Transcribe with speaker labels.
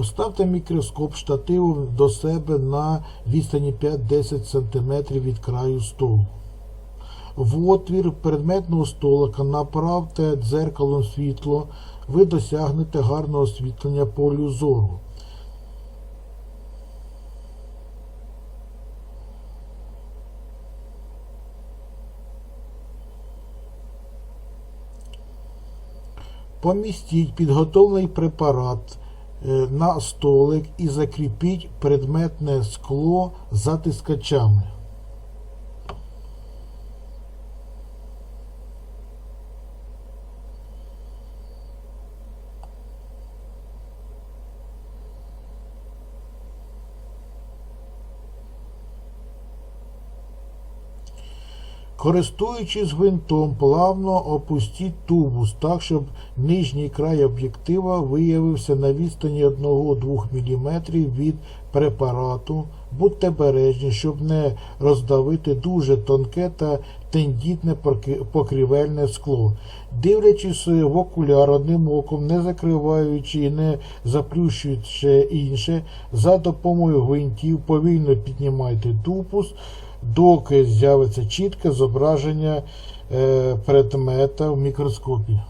Speaker 1: Поставте мікроскоп штативом до себе на відстані 5-10 см від краю столу. В отвір предметного столика направте дзеркалом світло, ви досягнете гарного освітлення полю зору. Помістіть підготовлений препарат на столик і закріпіть предметне скло затискачами. Користуючись гвинтом, плавно опустіть тубус так, щоб нижній край об'єктива виявився на відстані 1-2 мм від препарату. Будьте бережні, щоб не роздавити дуже тонке та тендітне покрівельне скло. Дивлячись в окуляр одним оком, не закриваючи і не заплющуючи інше, за допомогою гвинтів повільно піднімайте тубус, доки з'явиться чітке зображення е, предмета в мікроскопі.